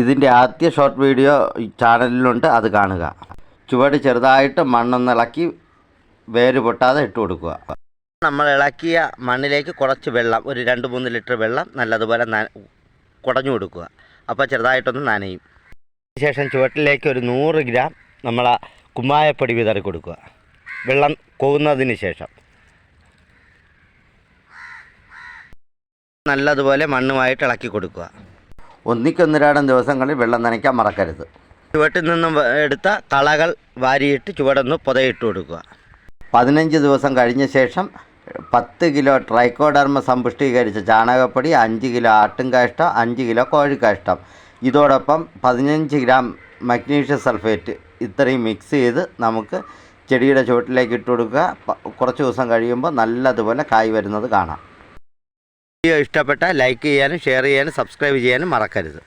ഇതിന്റെ ആദ്യ short video ചാനലിലുണ്ട് അത് കാണുക. ചുവട് ചെറുതായിട്ട് മണ്ണൊന്ന് ഇളക്കി വേര് പൊട്ടാതെ ഇട്ട് കൊടുക്കുക. നമ്മൾ ഇളക്കിയ മണ്ണിലേക്ക് കുറച്ച് വെള്ളം ഒരു രണ്ട് മൂന്ന് ലിറ്റർ വെള്ളം നല്ലതുപോലെ കുടഞ്ഞു കൊടുക്കുക. അപ്പോൾ ചെറുതായിട്ടൊന്ന് നനയും. ശേഷം ചുവട്ടിലേക്ക് ഒരു നൂറ് ഗ്രാം നമ്മൾ കുമ്മായപ്പൊടി വിതറി കൊടുക്കുക. വെള്ളം കൊവുന്നതിന് ശേഷം. നല്ലതുപോലെ മണ്ണുമായിട്ട് ഇളക്കി കൊടുക്കുക. ഒന്നിക്കൊന്നിരാടം ദിവസങ്ങളിൽ വെള്ളം നനയ്ക്കാൻ മറക്കരുത്. ചുവട്ടിൽ നിന്നും എടുത്ത കളകൾ വാരിയിട്ട് ചുവടൊന്ന് പുതയിട്ട് കൊടുക്കുക. പതിനഞ്ച് ദിവസം കഴിഞ്ഞ ശേഷം പത്ത് കിലോ ട്രൈക്കോഡർമ സമ്പുഷ്ടീകരിച്ച ചാണകപ്പൊടി അഞ്ച് കിലോ ആട്ടുംകാഷ്ടം അഞ്ച് കിലോ കോഴിക്കാഷ്ടം. ഇതോടൊപ്പം പതിനഞ്ച് ഗ്രാം മഗ്നീഷ്യം സൾഫേറ്റ് ഇത്രയും മിക്സ് ചെയ്ത് നമുക്ക് ചെടിയുടെ ചുവട്ടിലേക്ക് ഇട്ട് കൊടുക്കുക. കുറച്ച് ദിവസം കഴിയുമ്പോൾ നല്ലതുപോലെ കായ് വരുന്നത് കാണാം. വീഡിയോ ഇഷ്ടപ്പെട്ടാൽ ലൈക്ക് ചെയ്യാനും ഷെയർ ചെയ്യാനും സബ്സ്ക്രൈബ് ചെയ്യാനും മറക്കരുത്.